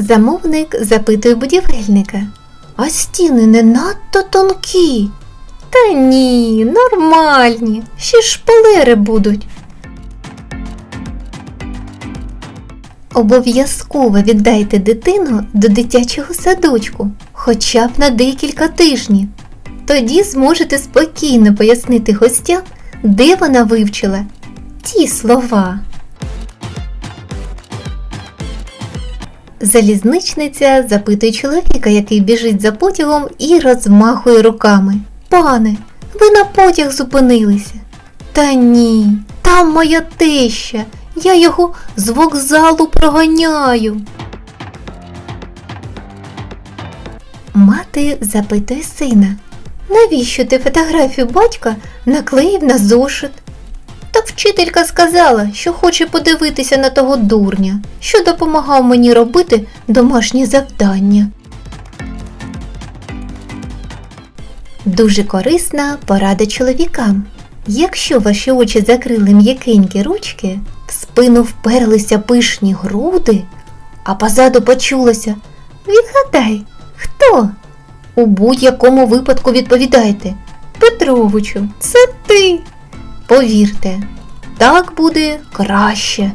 Замовник запитує будівельника. А стіни не надто тонкі. Та ні, нормальні, ще шпалери будуть. Обов'язково віддайте дитину до дитячого садочку, хоча б на декілька тижнів. Тоді зможете спокійно пояснити гостям, де вона вивчила ті слова. Залізничниця запитує чоловіка, який біжить за потягом і розмахує руками. Пане, ви на потяг зупинилися. Та ні, там моя теща. Я його з вокзалу проганяю. Мати запитує сина. Навіщо ти фотографію батька наклеїв на зошит? Вчителька сказала, що хоче подивитися на того дурня, що допомагав мені робити домашні завдання. Дуже корисна порада чоловікам. Якщо ваші очі закрили м'якенькі ручки, в спину вперлися пишні груди, а позаду почулося Відгадай, хто? У будь-якому випадку відповідайте Петровичу, це ти. Повірте, так буде краще.